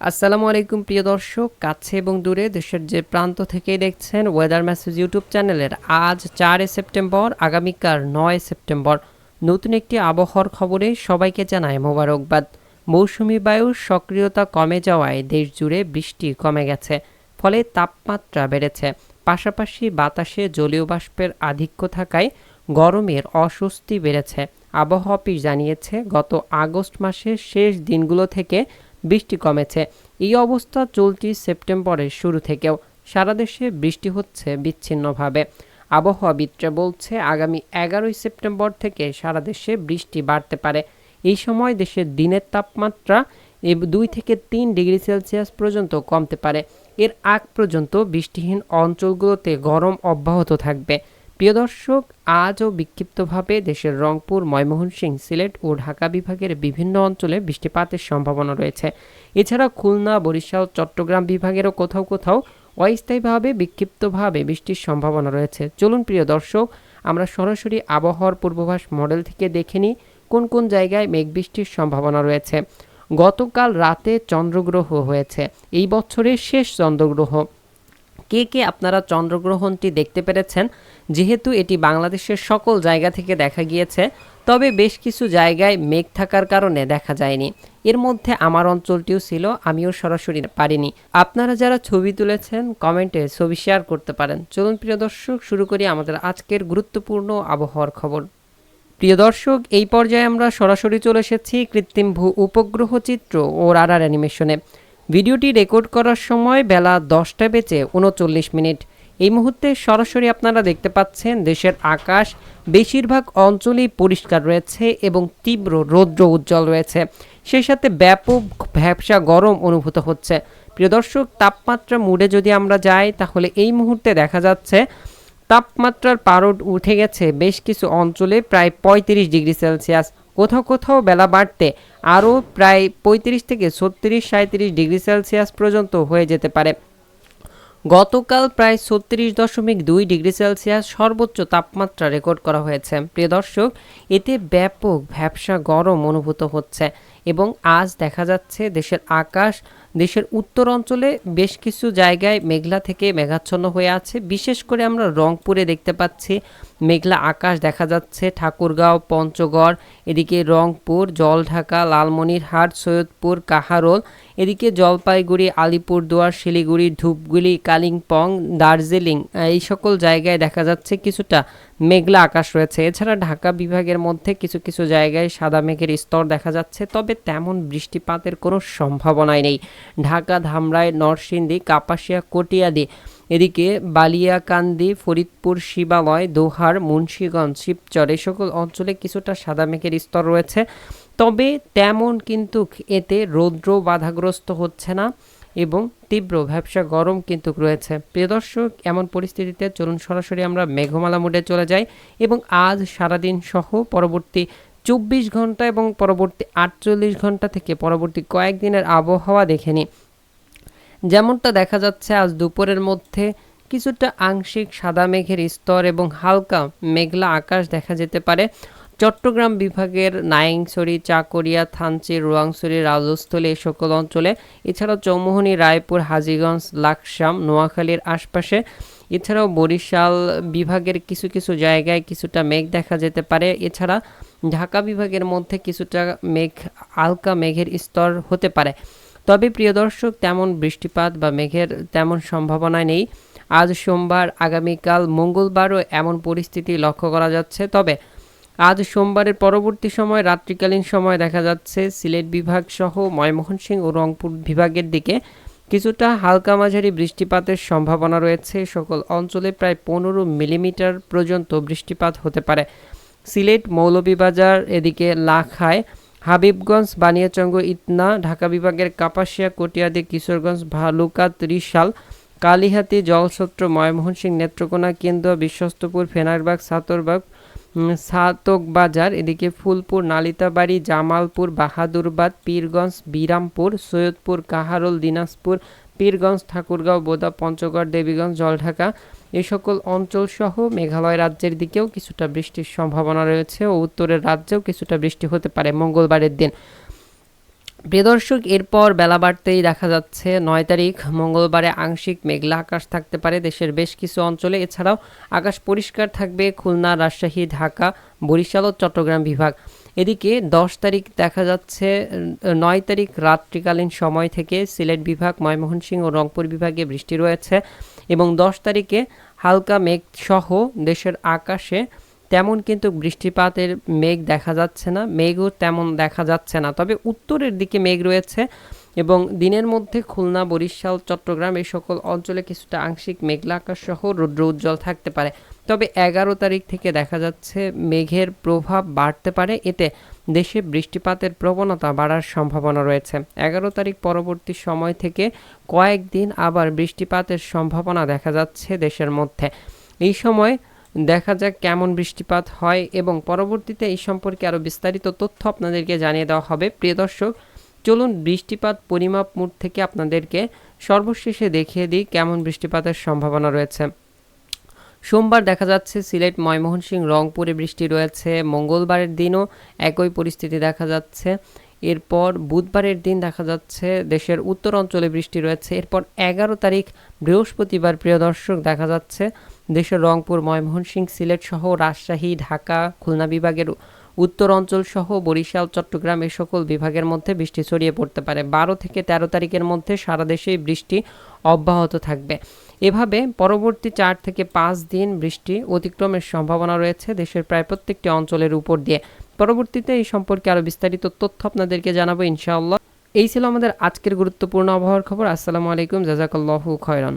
আসসালামু আলাইকুম, প্রিয় দর্শক। কাছে এবং দূরে দেশের যে প্রান্ত থেকেই দেখছেন ওয়েদার মেসেজ ইউটিউব চ্যানেলের আজ চারে সেপ্টেম্বর, আগামীকাল নয় সেপ্টেম্বর। নতুন একটি আবহাওয়ার খবরে সবাইকে জানায় মোবারকবাদ। মৌসুমি বায়ুর সক্রিয়তা কমে যাওয়ায় দেশ জুড়ে বৃষ্টি কমে গেছে, ফলে তাপমাত্রা বেড়েছে। পাশাপাশি বাতাসে জলীয় বাষ্পের আধিক্য থাকায় গরমের অস্বস্তি বেড়েছে। আবহাওয়া অফিস জানিয়েছে, গত আগস্ট মাসের শেষ দিনগুলো থেকে বৃষ্টি কমেছে। এই অবস্থা চলতি সেপ্টেম্বরের শুরু থেকেও সারা দেশে বৃষ্টি হচ্ছে বিচ্ছিন্নভাবে। আবহাওয়াবিদরা বলছে, আগামী এগারোই সেপ্টেম্বর থেকে সারা দেশে বৃষ্টি বাড়তে পারে। এই সময় দেশের দিনের তাপমাত্রা দুই থেকে তিন ডিগ্রি সেলসিয়াস পর্যন্ত কমতে পারে। এর আগ পর্যন্ত বৃষ্টিহীন অঞ্চলগুলোতে গরম অব্যাহত থাকবে। প্রিয় দর্শক, আজও বিক্ষিপ্তভাবে দেশের রংপুর, ময়মনসিংহ, সিলেট ও ঢাকা বিভাগের বিভিন্ন অঞ্চলে বৃষ্টিপাতের সম্ভাবনা রয়েছে। এছাড়া খুলনা, বরিশাল, চট্টগ্রাম বিভাগেরও কোথাও কোথাও অস্থায়ীভাবে বিক্ষিপ্তভাবে বৃষ্টির সম্ভাবনা রয়েছে। চলুন প্রিয় দর্শক, আমরা সরাসরি আবহাওয়ার পূর্বাভাস মডেল থেকে দেখে নিই, কোন কোন জায়গায় মেঘ বৃষ্টির সম্ভাবনা রয়েছে। গতকাল রাতে চন্দ্রগ্রহ হয়েছে। এই বছরের শেষ চন্দ্রগ্রহ কে কে আপনারা চন্দ্রগ্রহণটি দেখতে পেরেছেন, যেহেতু এটি বাংলাদেশের সকল জায়গা থেকে দেখা গিয়েছে, তবে বেশ কিছু জায়গায় মেঘ থাকার কারণে দেখা যায়নি। এর মধ্যে আমার অঞ্চলটিও ছিল, আমিও সরাসরি পারিনি। আপনারা যারা ছবি তুলেছেন, কমেন্টে ছবি শেয়ার করতে পারেন। চলুন প্রিয় দর্শক, শুরু করি আমাদের আজকের গুরুত্বপূর্ণ আবহাওয়ার খবর। প্রিয় দর্শক, এই পর্যায়ে আমরা সরাসরি চলে এসেছি কৃত্রিম ভূ উপগ্রহ চিত্র ও রাডার অ্যানিমেশনে। ভিডিওটি রেকর্ড করার সময় বেলা দশটা বেজে উনচল্লিশ মিনিট। এই মুহূর্তে সরাসরি আপনারা দেখতে পাচ্ছেন দেশের আকাশ, বেশিরভাগ অঞ্চলেই পরিষ্কার রয়েছে এবং তীব্র রৌদ্র উজ্জ্বল রয়েছে। সেই সাথে ব্যাপক ভ্যাবসা গরম অনুভূত হচ্ছে। প্রিয় দর্শক, তাপমাত্রা মুডে যদি আমরা যাই, তাহলে এই মুহূর্তে দেখা যাচ্ছে তাপমাত্রার পারদ উঠে গেছে বেশ কিছু অঞ্চলে, প্রায় পঁয়ত্রিশ ডিগ্রি সেলসিয়াস। কোথাও কোথাও বেলা বাড়তে আরও প্রায় পঁয়ত্রিশ থেকে ছত্রিশ সাঁত্রিশ ডিগ্রি সেলসিয়াস পর্যন্ত হয়ে যেতে পারে। গতকাল প্রায় ছত্রিশ দশমিক দুই ডিগ্রি সেলসিয়াস সর্বোচ্চ তাপমাত্রা রেকর্ড করা হয়েছে। প্রিয় দর্শক, এতে ব্যাপক ভ্যাবসা গরম অনুভূত হচ্ছে। এবং আজ দেখা যাচ্ছে দেশের আকাশ, দেশের উত্তর অঞ্চলে বেশ কিছু জায়গায় মেঘলা থেকে মেঘাচ্ছন্ন হয়ে আছে। বিশেষ করে আমরা রংপুরে দেখতে পাচ্ছি মেঘলা আকাশ দেখা যাচ্ছে, ঠাকুরগাঁও, পঞ্চগড়, এদিকে রংপুর, জলঢাকা, লালমনিরহাট, সৈয়দপুর, কাহারোল, এদিকে জলপাইগুড়ি, আলিপুরদুয়ার, শিলিগুড়ি, ধূপগুড়ি, কালিম্পং, দার্জিলিং এই সকল জায়গায় দেখা যাচ্ছে কিছুটা মেঘলা আকাশ রয়েছে। এছাড়া ঢাকা বিভাগের মধ্যে কিছু কিছু জায়গায় সাদা মেঘের স্তর দেখা যাচ্ছে। তবে তেমন বৃষ্টিপাতের কোনো সম্ভাবনাই নেই। ঢাকা, ধামরাই, নরসিংদী, কাপাসিয়া, কটিয়াদি, এদিকে বালিয়াকান্দি, ফরিদপুর, শিবালয়, দোহার, মুন্সীগঞ্জ, শিবচর, এই সকল অঞ্চলে কিছুটা সাদা মেঘের স্তর রয়েছে। তবে তেমন কিন্তু এতে রৌদ্র বাধাগ্রস্ত হচ্ছে না এবং তীব্র ব্যবসা গরম কিন্তু রয়েছে। প্রিয় দর্শক, এমন পরিস্থিতিতে চলুন সরাসরি আমরা মেঘমালা মোডে চলে যাই এবং আজ সারাদিন সহ পরবর্তী চব্বিশ ঘণ্টা এবং পরবর্তী আটচল্লিশ ঘণ্টা থেকে পরবর্তী কয়েকদিনের আবহাওয়া দেখে নিই যেমনটা দেখা যাচ্ছে, আজ দুপুরের মধ্যে কিছুটা আংশিক সাদা মেঘের স্তর এবং হালকা মেঘলা আকাশ দেখা যেতে পারে। চট্টগ্রাম বিভাগের নাইংছড়ি, চাকরিয়া, থানচি, রোয়াংছড়ি, রাজস্থলী এই সকল অঞ্চলে, এছাড়াও চৌমোহনী, রায়পুর, হাজিগঞ্জ, লাকসাম, নোয়াখালীর আশপাশে, এছাড়াও বরিশাল বিভাগের কিছু কিছু জায়গায় কিছুটা মেঘ দেখা যেতে পারে। এছাড়া ঢাকা বিভাগের মধ্যে কিছুটা মেঘ, হালকা মেঘের স্তর হতে পারে। তবে প্রিয় দর্শক, তেমন বৃষ্টিপাত বা মেঘের তেমন সম্ভাবনা নেই। আজ সোমবার, আগামীকাল মঙ্গলবারও এমন পরিস্থিতি লক্ষ্য করা যাচ্ছে। তবে আজ সোমবারের পরবর্তী সময়, রাত্রিকালীন সময় দেখা যাচ্ছে সিলেট বিভাগ সহ ময়মনসিংহ ও রংপুর বিভাগের দিকে কিছুটা হালকা মাঝারি বৃষ্টিপাতের সম্ভাবনা রয়েছে। সকল অঞ্চলে প্রায় পনেরো মিলিমিটার পর্যন্ত বৃষ্টিপাত হতে পারে। সিলেট মৌলভীবাজার এদিকে লাখায় হাবিবগঞ্জ বানিয়াচঙ্গ ইতনা ঢাকা বিভাগের কাপাসিয়া কটিয়াদি কিশোরগঞ্জ ভালুকা ত্রিশাল কালিহাতি জলছত্র ময়মনসিংহ নেত্রকোনা কেন্দ্র বিশ্বস্তপুর ফেনারবাগ সাতরবাগ উম, সাতকবাজার এদিকে ফুলপুর নালিতাবাড়ি জামালপুর বাহাদুরবাদ পীরগঞ্জ বিরামপুর সৈয়দপুর কাহারোল দিনাজপুর পীরগঞ্জ ঠাকুরগাঁও বোদা পঞ্চগড় দেবীগঞ্জ জলঢাকা এই সকল অঞ্চল সহ মেঘালয় রাজ্যের দিকেও কিছুটা বৃষ্টির সম্ভাবনা রয়েছে ও উত্তরের রাজ্যেও কিছুটা বৃষ্টি হতে পারে মঙ্গলবারের দিন। প্রিয় দর্শক, এরপর বেলা বাড়তেই দেখা যাচ্ছে নয় তারিখ, মঙ্গলবারে আংশিক মেঘলা আকাশ থাকতে পারে, দেশের বেশ কিছু অঞ্চলে। এছাড়াও আকাশ পরিষ্কার থাকবে খুলনা, রাজশাহী, ঢাকা, বরিশাল ও চট্টগ্রাম বিভাগ। এদিকে দশ তারিখ দেখা যাচ্ছে নয় তারিখ রাত্রিকালীন সময় থেকে সিলেট বিভাগ, ময়মনসিংহ ও রংপুর বিভাগে বৃষ্টি রয়েছে। এবং দশ তারিখে হালকা মেঘ সহ দেশের আকাশে তেমন কিন্তু বৃষ্টিপাতের মেঘ দেখা যাচ্ছে না, মেঘও তেমন দেখা যাচ্ছে না। তবে উত্তরের দিকে মেঘ রয়েছে এবং দিনের মধ্যে খুলনা, বরিশাল, চট্টগ্রাম এই সকল অঞ্চলে কিছুটা আংশিক মেঘলা আকাশ সহ রৌদ্র উজ্জ্বল থাকতে পারে। তবে এগারো তারিখ থেকে দেখা যাচ্ছে মেঘের প্রভাব বাড়তে পারে। এতে দেশে বৃষ্টিপাতের প্রবণতা বাড়ার সম্ভাবনা রয়েছে। এগারো তারিখ পরবর্তী সময় থেকে কয়েকদিন আবার বৃষ্টিপাতের সম্ভাবনা দেখা যাচ্ছে দেশের মধ্যে। এই সময় দেখা যাক কেমন বৃষ্টিপাত হয় এবং পরবর্তীতে এই সম্পর্কে আরও বিস্তারিত তথ্য আপনাদেরকে জানিয়ে দেওয়া হবে। প্রিয় দর্শক, চলুন বৃষ্টিপাত পরিমাপ মুড থেকে আপনাদেরকে সর্বশেষে দেখিয়ে দিই কেমন বৃষ্টিপাতের সম্ভাবনা রয়েছে। সোমবার দেখা যাচ্ছে, সিলেট, ময়মনসিংহ, রংপুরে বৃষ্টি রয়েছে। মঙ্গলবারের দিনও একই পরিস্থিতি দেখা যাচ্ছে। এরপর বুধবারের দিন দেখা যাচ্ছে, দেশের উত্তর অঞ্চলে বৃষ্টি রয়েছে। এরপর এগারো তারিখ বৃহস্পতিবার, প্রিয় দর্শক, দেখা যাচ্ছে, দেশের রংপুর, ময়মনসিংহ, সিলেট সহ রাজশাহী, ঢাকা, খুলনা বিভাগের উত্তর অঞ্চল সহ বরিশাল, চট্টগ্রাম এ সকল বিভাগের মধ্যে বৃষ্টি ছড়িয়ে পড়তে পারে। বারো থেকে তেরো তারিখের মধ্যে সারা দেশেই বৃষ্টি অব্যাহত থাকবে। এভাবে পরবর্তী চার থেকে পাঁচ দিন বৃষ্টি অতিক্রমের সম্ভাবনা রয়েছে দেশের প্রায় প্রত্যেকটি অঞ্চলের উপর দিয়ে। পরবর্তীতে এই সম্পর্কে আরও বিস্তারিত তথ্য আপনাদেরকে জানাব ইনশাআল্লাহ। এই ছিল আমাদের আজকের গুরুত্বপূর্ণ আবহাওয়ার খবর। আসসালামু আলাইকুম। জাজাকাল্লাহু খয়রান।